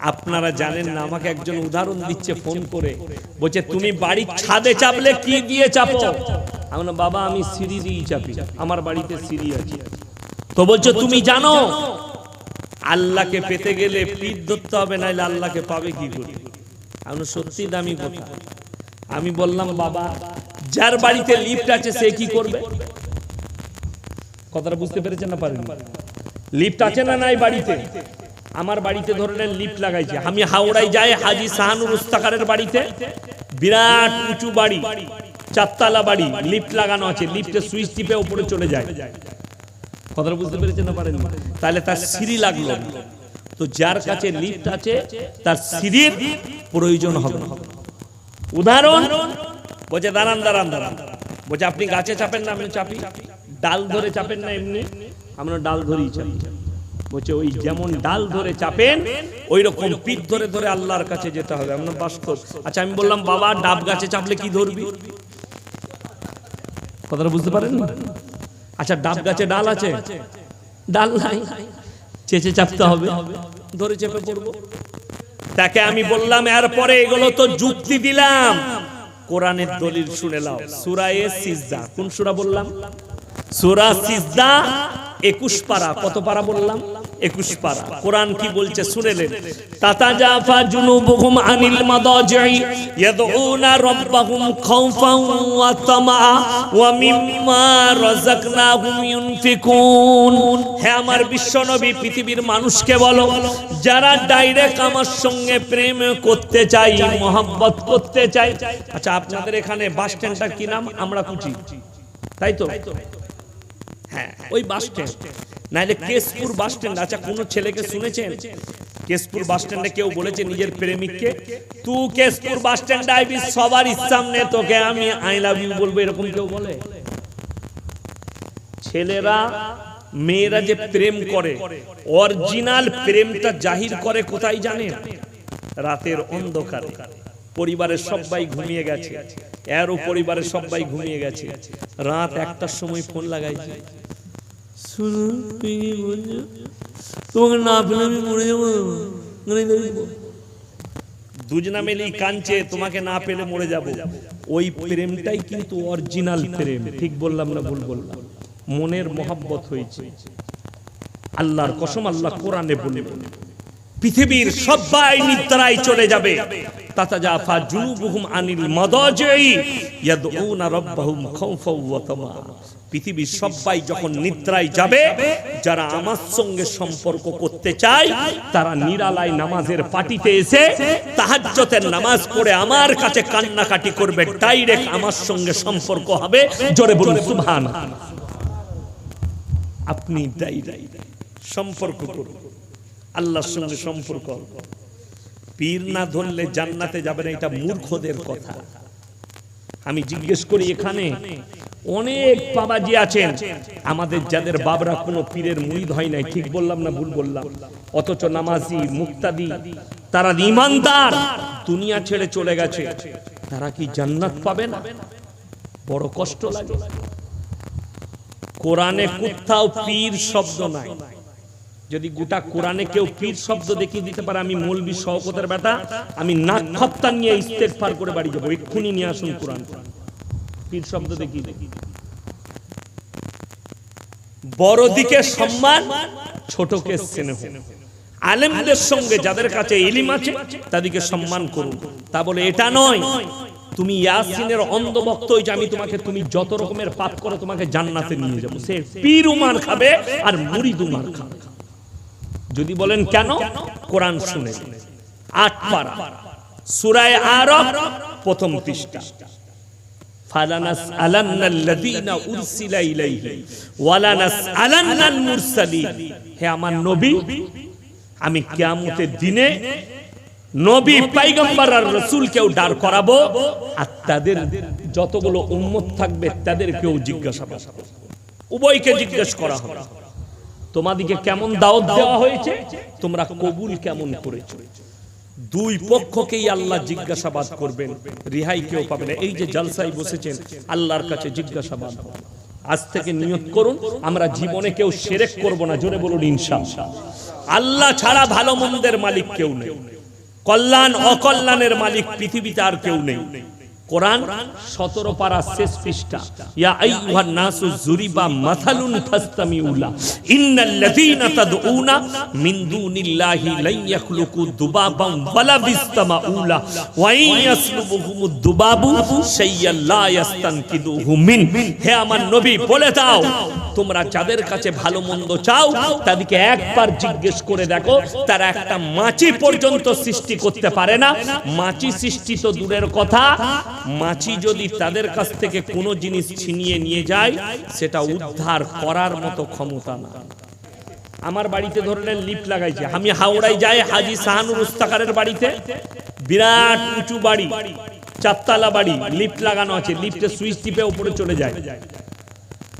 আপনারা জানেন না আমাকে একজন উদাহরণ দিচ্ছে ফোন করে। বলছে তুমি বাড়ির ছাদে চাপলে কি দিয়ে চাপো? আমি বাবা আমি সিঁড়ি দিয়ে চাপি। আমার বাড়িতে সিঁড়ি আছে। তো বলছো তুমি জানো আল্লাহকে পেতে গেলে পিঠ ধরতে হবে নাইলে আল্লাহকে পাবে কি করে? আমি সত্যি দামি কথা। আমি বললাম বাবা যার বাড়িতে লিফট আছে সে কি করবে? কথাটা বুঝতে পেরেছেন না পারেন লিফট আছে না নাই বাড়িতে? আমার বাড়িতে ধরনের লিফট লাগাইছে। আমি হাওড়ায় যাই, হাজি সাহানুর উস্তাকারের বাড়িতে। বিরাট উঁচু বাড়ি, চারতলা বাড়ি, লিফট লাগানো আছে। লিফটের সুইচ টিপে উপরে চলে যায়। কথাটা বুঝতে পেরেছেন না পারেন তাহলে তার সিঁড়ি লাগল। তো যার কাছে লিফট আছে, তার সিঁড়ির প্রয়োজন হবে। উদাহরণ, বলছে, দাঁড়ান দাঁড়ান দাঁড়ান। বলছে, আপনি গাছে চাপেন না আমি চাপি। ডাল ধরে চাপেন না এমনি। আমরা ডাল ধরেই চাপি। বলছে ওই যেমন ডাল ধরে চাপেন ওই রকম পিঠ ধরে ধরে আল্লাহর কাছে যেতে হবে। আমরা বাস্তব। আচ্ছা আমি বললাম বাবা ডাব গাছে চাপলে কি ধরবি? কথাটা বুঝতে পারেন? আচ্ছা ডাব গাছে ডাল আছে? ডাল নাই। চেঁচে চাপতে হবে। ধরে চেপে পড়ব। তাকে আমি বললাম এরপরে এগুলো তো যুক্তি দিলাম। কোরআনের দলিল শুনে লাও সুরায়ে সিজদা। কোন সুরা বললাম? সুরা সিজদা একুশ পারা, কত পারা বললাম? একুশ পারা। কোরআন কি বলছে? শুনেলেন তাতাজাফা জুনুবুহুম আনিল মাদাজি'i ইয়াদউনা রাব্বাহুম ওয়া তামা ওয়া মিম্মা রাযাকনাহুম ইউনফিকুন। হে আমার বিশ্বনবী, পৃথিবীর মানুষকে বলো, যারা ডাইরেক্ট আমার সঙ্গে প্রেম করতে চাই মোহাব্বত করতে চাই আচ্ছা আপনাদের এখানে বাস স্ট্যান্ডটা কি নাম? আমরা কুচি তাই তো? হ্যাঁ ওই বাস স্ট্যান্ড নাইলে কেশপুর বাস স্ট্যান্ড আচ্ছা কোনো ছেলেকে শুনেছেন? কেশপুর বাস স্ট্যান্ডে কেউ বলেছে নিজের প্রেমিককে তুই কেশপুর বাস স্ট্যান্ডে আইবি, সবার সামনে তোকে আমি আই লাভ ইউ বলব, এরকম কেউ বলে? ছেলেরা, মেয়েরা যে প্রেম করে অরিজিনাল প্রেমটা জাহির করে কোথায় জানেন? রাতের অন্ধকারে। পরিবারের সবাই ঘুমিয়ে গেছে। এরও পরিবারের সবাই ঘুমিয়ে গেছে। রাত একটার সময় ফোন লাগাইছে। কি বলছো? তোমাকে না পেলে আমি মরে যাব। দুজনা কাঞ্চে তোমাকে না পেলে মরে যাব। ওই প্রেমটাই কিন্তু অরিজিনাল প্রেম। ঠিক বললাম না ভুল বললাম? মনের মহাব্বত হয়েছে। আল্লাহর কসম আল্লাহ কোরআনে বলে পৃথিবীর সবাই নিদ্রায় চলে যাবে। পৃথিবীর সবাই যখন নিদ্রায় যাবে, যারা আমার সঙ্গে সম্পর্ক করতে চায়, তারা নিরালায় নামাজের পাটিতে এসে তাহাজ্জতের নামাজ পড়ে আমার কাছে কান্নাকাটি করবে, ডাইরেক্ট আমার সঙ্গে সম্পর্ক হবে। জোরে বলুন, সুবহানাল্লাহ। আপনি সম্পর্ক করুন। আল্লাহর সঙ্গে সম্পর্ক পীর না ধরলে জান্নাতে যাবে না, এটা মূর্খদের কথা। আমি জিজ্ঞেস করি, এখানে অনেক বাবাজি আছেন। আমাদের যাদের বাবরা কোনো পীরের মুরিদ হয় নাই, ঠিক বললাম না ভুল বললাম? অথচ নামাজি, মুক্তাদি, তারা ইমানদার দুনিয়া ছেড়ে চলে গেছে। তারা কি জান্নাত পাবে না? বড় কষ্ট লাগে। কোরআনে কোথাও পীর শব্দ নাই। যদি গোটা কোরআনে কেউ পীর শব্দ দেখিয়ে দিতে পারে, আমি মৌলবি শওকতের বেটা, আমি নাক খপ্তার নিয়ে ইস্তেগফার করে বাড়ি যাব, এক্ষুনি নিয়ে আসুন কোরআন। পীর শব্দ দেখিয়ে বড় দিকে সম্মান, ছোটকে স্নেহ। আলেমদের সঙ্গে যাদের কাছে ইলিম আছে, তাদেরকে সম্মান করুন। তা বলে, এটা নয়। তুমি ইয়াসিনের অন্ধভক্ত হয়ে যে আমি তোমাকে, তুমি যত রকমের পাপ করো, তোমাকে জান্নাতে নিয়ে যাব। সে পীর উমার খাবে আর মুরিদ উমার খাবে। যদি বলেন কেন? কোরআন শুনে আট পারা। সুরায় আর প্রথম পৃষ্ঠা। আমি দিনে নবী রসুলকেও ডার করাবো আর তাদের যতগুলো উম্মত থাকবে তাদেরকেও জিজ্ঞাসা উভয়কে জিজ্ঞেস করা হবে। তোমাদিকে কেমন দাওয়াত দেওয়া হয়েছে? তোমরা কবুল কেমন করেছ? দুই পক্ষকেই আল্লাহ জিজ্ঞাসাবাদ করবেন, রিহাই কেউ পাবে না। এই যে জলসাই বসেছেন, আল্লাহর কাছে জিজ্ঞাসাবাদ। আজ থেকে নিয়ত করুন, আমরা জীবনে কেউ সেরেক করব না, জোরে বলুন, ইনশাআল্লাহ। আল্লাহ ছাড়া ভালো মন্দের মালিক কেউ নেই। কল্যাণ, অকল্যাণের মালিক পৃথিবীতে আর কেউ নেই। কোরআন সতেরো পারা শেষ পৃষ্ঠা। ইয়া নাসু মাথালুন ফাস্তামিউলা। তাদউনা মিন দুনিল্লাহি ওয়ালা ওয়া ইন ইয়াসলুবুহুমুদ দুবাবু লা মিন। হে আমার নবী, বলে দাও, তোমরা যাদের কাছে ভালো মন্দ চাও, তাদেরকে একবার জিজ্ঞেস করে দেখো, তারা একটা মাছি পর্যন্ত সৃষ্টি করতে পারে না। মাছি সৃষ্টি তো দূরের কথা। মাছি যদি তাদের কাছ থেকে কোনো জিনিস ছিনিয়ে নিয়ে যায়, সেটা উদ্ধার করার মতো ক্ষমতা না। আমার বাড়িতে ধরে নেন লিফট লাগাইছে। আমি হাওড়ায় যাই, হাজি শাহানুর উস্তাকারের বাড়িতে। বিরাট উঁচু বাড়ি, চারতলা বাড়ি, লিফট লাগানো আছে। লিফটের সুইচ টিপে উপরে চলে যায়।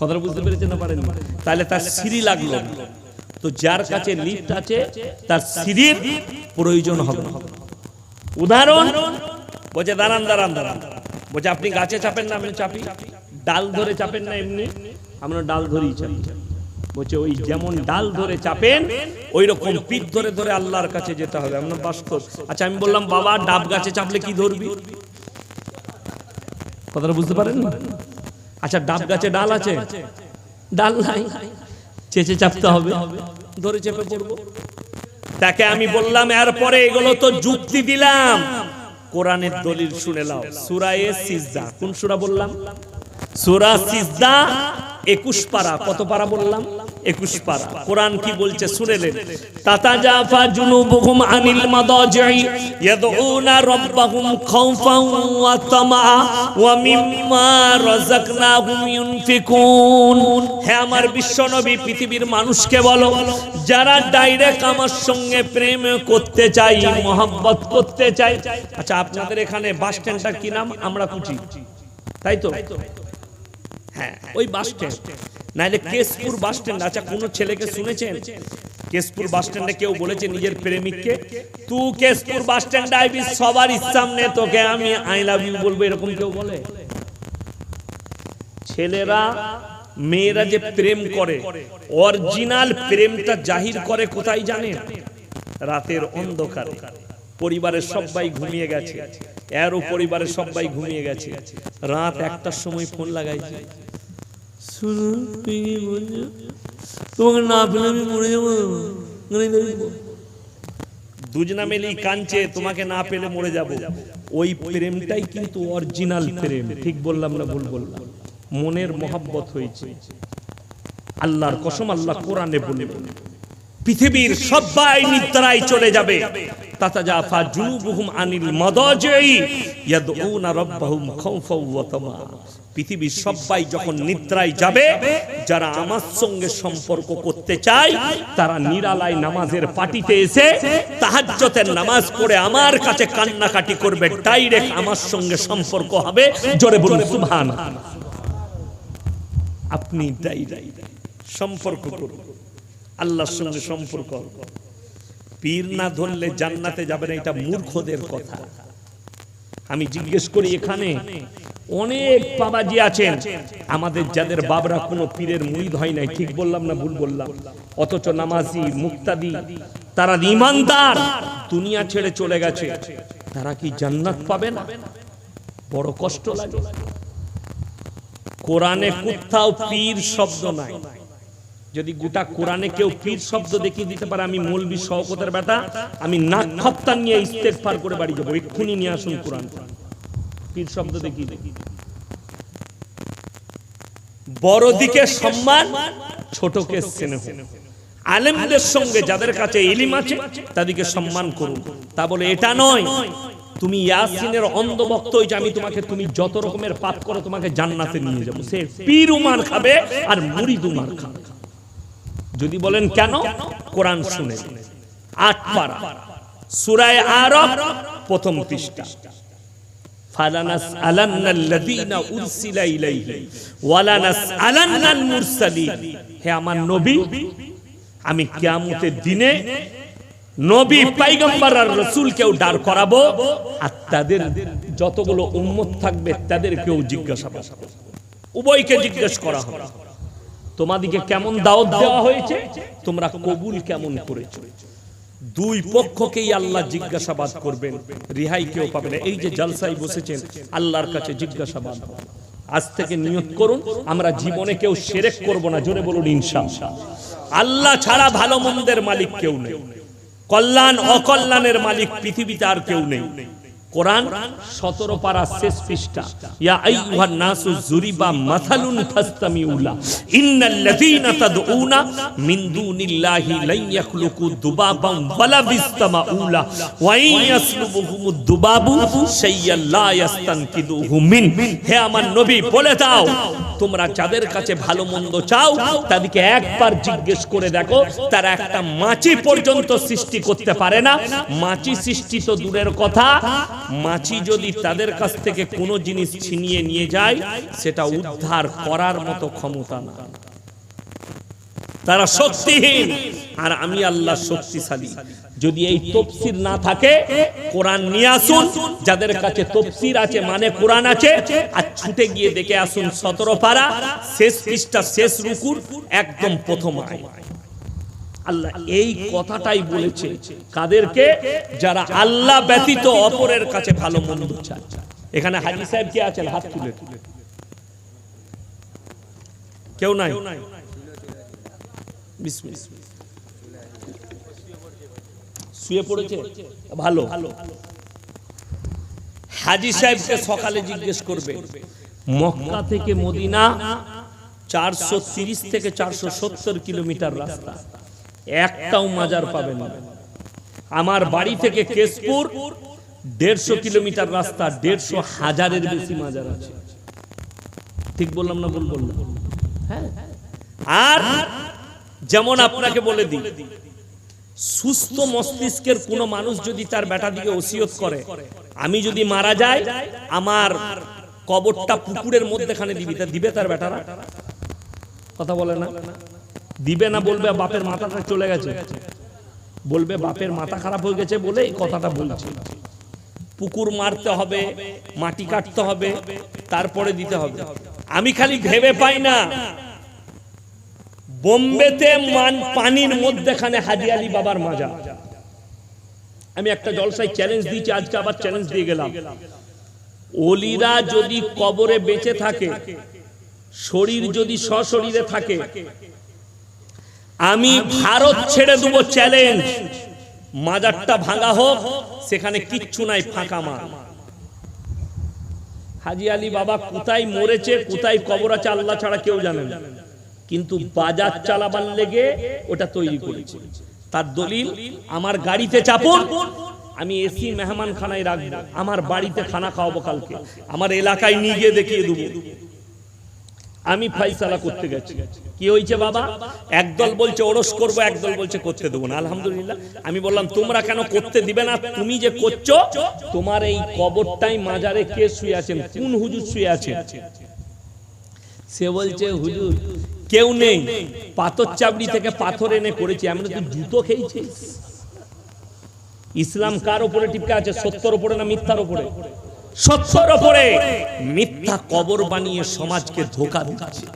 কথাটা বুঝতে পেরেছেন না পারেন তাহলে তার সিঁড়ি লাগল। তো যার কাছে লিফট আছে, তার সিঁড়ির প্রয়োজন হবে। উদাহরণ, বলছে, দাঁড়ান দাঁড়ান দাঁড়ান। বলছে, আপনি গাছে চাপেন না, আমি চাপি। ডাল ধরে চাপেন না এমনি। আমরা ডাল ধরেই চাপি। বলছে, ওই যেমন ডাল ধরে চাপেন, ওই রকম পিঠ ধরে ধরে আল্লাহর কাছে যেতে হবে। আমরা বাস্তব। আচ্ছা আমি বললাম, বাবা, ডাব গাছে চাপলে কি ধরবি? কথাটা বুঝতে পারেন আচ্ছা ডাব গাছে ডাল আছে? ডাল নাই। চেঁচে চাপতে হবে। ধরে চেপে পড়ব। তাকে আমি বললাম, এরপরে এগুলো তো যুক্তি দিলাম। কোরআনের দলিল শুনে নাও। সুরায়ে সিজদা। কোন সুরা বললাম? সুরা সিজদা একুশ পারা। কত পারা বললাম? একুশ পারা। কোরআন কি বলছে? শুনেলেন জুনুবুহুম আনিল মাদাজি'i ইয়াদউনা রাব্বাহুম ওয়া তামা ওয়া মিম্মা রাযাকনাহুম ইউনফিকুন। হে আমার বিশ্বনবী, পৃথিবীর মানুষকে বলো, যারা ডাইরেক্ট আমার সঙ্গে প্রেম করতে চাই মোহাব্বত করতে চাই আচ্ছা আপনাদের এখানে বাস স্ট্যান্ডটা কি নাম? আমরা কুচি তাই তো? হ্যাঁ ওই বাস স্ট্যান্ড নাইলে কেশপুর বাস স্ট্যান্ড আচ্ছা কোনো ছেলেকে শুনেছেন? কেশপুর বাস স্ট্যান্ডে কেউ বলেছে নিজের প্রেমিককে তুই কেশপুর বাস স্ট্যান্ডে আইবি সবার সামনে তোকে আমি আই লাভ ইউ বলব এরকম কেউ বলে? ছেলেরা মেয়েরা যে প্রেম করে অরিজিনাল প্রেমটা জাহির করে কোথায় জানেন? রাতের অন্ধকারে। পরিবারের সবাই ঘুমিয়ে গেছে। এরও পরিবারের সবাই ঘুমিয়ে গেছে। রাত একটার সময় ফোন লাগাইছে। শুনো পিঙ্কি বলছো, তোমাকে না পেলে আমি মরে যাব দুজনা মেলি কাঞ্চে তোমাকে না পেলে মরে যাব। ওই প্রেমটাই কিন্তু অরিজিনাল প্রেম ঠিক বললাম না ভুল বললাম? মনের মহাব্বত হয়েছে। আল্লাহর কসম আল্লাহ কোরআনে বলে পৃথিবীর সবাই নিদ্রায় চলে যাবে। তাতাজাফা জুনুবুহুম আনিল মাদাজি'i ইয়াদউনা রাব্বাহুম খাওফাও ওয়া তামা। পৃথিবীর সবাই যখন নিদ্রায় যাবে যারা আমার সঙ্গে সম্পর্ক করতে চায় তারা নিরালায় নামাজের পাটিতে এসে তাহাজ্জতের নামাজ পড়ে আমার কাছে কান্নাকাটি করবে ডাইরেক্ট আমার সঙ্গে সম্পর্ক হবে। জোরে বলুন সুবহান। আপনি ডাইরেক্ট সম্পর্ক করুন। আল্লাহর সঙ্গে সম্পর্ক। পীর না ধরলে জান্নাতে যাবে না, এটা মূর্খদের কথা। আমি জিজ্ঞেস করি, এখানে অনেক বাবাজি আছেন। আমাদের যাদের বাবরা কোনো পীরের মুরিদ হয় নাই, ঠিক বললাম না ভুল বললাম? অথচ নামাজি, মুক্তাদি তারা ইমানদার দুনিয়া ছেড়ে চলে গেছে। তারা কি জান্নাত পাবে না? বড় কষ্ট লাগে। কোরআনে কোথাও পীর শব্দ নাই। যদি গোটা কোরআনে কেউ পীর শব্দ দেখিয়ে দিতে পারে, আমি মৌলবী শওকতের বেটা, আমি নাক খপ্তা নিয়ে ইস্তেগফার করে বাড়ি যাব। এক্ষুনি নিয়ে আসুন কোরআন। পীর শব্দ দেখিয়ে দেখি বড় দিকে সম্মান, ছোটকে স্নেহ। আলেমদের সঙ্গে যাদের কাছে ইলিম আছে, তাদেরকে সম্মান করুন। তা বলে, এটা নয়। তুমি ইয়াসিনের অন্ধ ভক্ত হয়ে যে আমি তোমাকে, তুমি যত রকমের পাপ করো, তোমাকে জান্নাতে নিয়ে যাব। সে পীর উমার খাবে আর মুরিদ উমার খাবে। যদি বলেন কেন? কোরআন শুনে আট পারা। সুরায় প্রথম পৃষ্ঠা। আমি কিয়ামতের দিনে নবী, পাইগম্বর আর রসুলকেও ডার করাবো আর তাদের যতগুলো উম্মত থাকবে তাদেরকেও জিজ্ঞাসা উভয়কে জিজ্ঞেস করা হবে। তোমাদিকে কেমন দাওয়াত দেওয়া হয়েছে? তোমরা কবুল কেমন করেছ? দুই পক্ষকেই আল্লাহ জিজ্ঞাসাবাদ করবেন। রিহাই কেউ পাবে না। এই যে জলসাই বসেছেন আল্লাহর কাছে জিজ্ঞাসাবাদ। আজ থেকে নিয়ত করুন আমরা জীবনে কেউ সেরেক করব না জোরে বলুন ইনশাআল্লাহ। আল্লাহ ছাড়া ভালো মন্দের মালিক কেউ নেই। কল্যাণ অকল্যাণের মালিক পৃথিবীতে আর কেউ নেই। কোরআন সতেরো পারা শেষ পৃষ্ঠা। ইয়া নাসু জুরিবা মাথালুন ফাস্তামিউলা। তাদউনা মিন দুনিল্লাহি ইয়াখলুকু ওয়ালা ওয়া ইন ইয়াসলুবুহুমুদ দুবাবু লা মিন। হে আমার নবী, বলে দাও, তোমরা যাদের কাছে ভালো মন্দ চাও, তাদেরকে একবার জিজ্ঞেস করে দেখো, তারা একটা মাছি পর্যন্ত সৃষ্টি করতে পারে না। মাছি সৃষ্টি তো দূরের কথা। মাছি যদি তাদের কাছ থেকে কোনো জিনিস ছিনিয়ে নিয়ে যায়, সেটা উদ্ধার করার মতো ক্ষমতা না। তারা শক্তিহীন, আর আমি আল্লাহ শক্তিশালী। যদি এই তফসির না থাকে, কোরআন নিয়ে আসুন, যাদের কাছে তফসির আছে মানে কোরআন আছে, আর ছুটে গিয়ে দেখে আসুন সতেরো পারা, শেষ পৃষ্ঠা, শেষ রুকুর, একদম প্রথম আয়। আল্লাহ এই কথাটাই বলেছে কাদেরকে যারা আল্লাহ ব্যতীত অপরের কাছে ভালো মন্দ চায়। এখানে হাজি সাহেব কে আছেন? হাত তুলে কেউ নাই? শুয়ে পড়েছে? ভালো। হাজি সাহেবকে সকালে জিজ্ঞেস করবে মক্কা থেকে মদিনা চারশো থেকে চারশো সত্তর কিলোমিটার রাস্তা। একটাও মাজার পাবেন না। আমার বাড়ি থেকে কেশপুর, দেড়শো কিলোমিটার রাস্তা, দেড়শো হাজারের বেশি মাজার আছে। ঠিক বললাম না ভুল বললাম? হ্যাঁ। আর যেমন আপনাকে বলে দিই, সুস্থ মস্তিষ্কের কোন মানুষ যদি তার বেটা দিকে ওসিয়ত করে, আমি যদি মারা যাই, আমার কবরটা পুকুরের মধ্যেখানে দিবি, তা দিবে তার বেটারা কথা বলে না? দিবে না বলবে, বাপের মাথাটা চলে গেছে। বলবে, বাপের মাথা খারাপ হয়ে গেছে বলে এই কথাটা বলছি। পুকুর মারতে হবে, মাটি কাটতে হবে, তারপরে দিতে হবে। আমি খালি ভেবে পাই না। বোম্বেতে মান পানির মধ্যেখানে হাজি আলী বাবার মাজা। আমি একটা জলসায় চ্যালেঞ্জ দিয়েছি, আজকে আবার চ্যালেঞ্জ দিয়ে গেলাম। অলিরা যদি কবরে বেঁচে থাকে, শরীর যদি সশরীরে থাকে আমি ভারত ছেড়ে দেবো চ্যালেঞ্জ মাজারটা ভাঙা হোক সেখানে কিচ্ছু নাই ফাঁকা মা হাজি আলী বাবা কোথায় মরেছে কোথায় কবর আছে আল্লাহ ছাড়া কেউ জানে না কিন্তু বাজার চালাবার লেগে ওটা তৈরি করেছে তার দলিল আমার গাড়িতে চাপুন আমি এসি মেহমান খানায় রাখব আমার বাড়িতে খানা খাওয়াবো কালকে আমার এলাকায় নিয়ে গিয়ে দেখিয়ে দেবো আমি ফাইসালা করতে গেছি। কি হয়েছে বাবা? একদল বলছে ওরস করব, একদল বলছে করতে দেবো না। আলহামদুলিল্লাহ। আমি বললাম, তোমরা কেন করতে দিবে না? তুমি যে করছ, তোমার এই কবরটাই মাজারে কে শুয়ে আছেন? কোন হুজুর শুয়ে আছেন সে বলছে, হুজুর, কেউ নেই। পাথর চাবড়ি থেকে পাথর এনে করেছি। এমন তো জুতো খেয়েছি? ইসলাম কার উপরে টিপকে আছে? সত্যর উপরে না মিথ্যার উপরে? সত্যর ওপরে মিথ্যা কবর বানিয়ে সমাজকে ধোকা দিচ্ছে।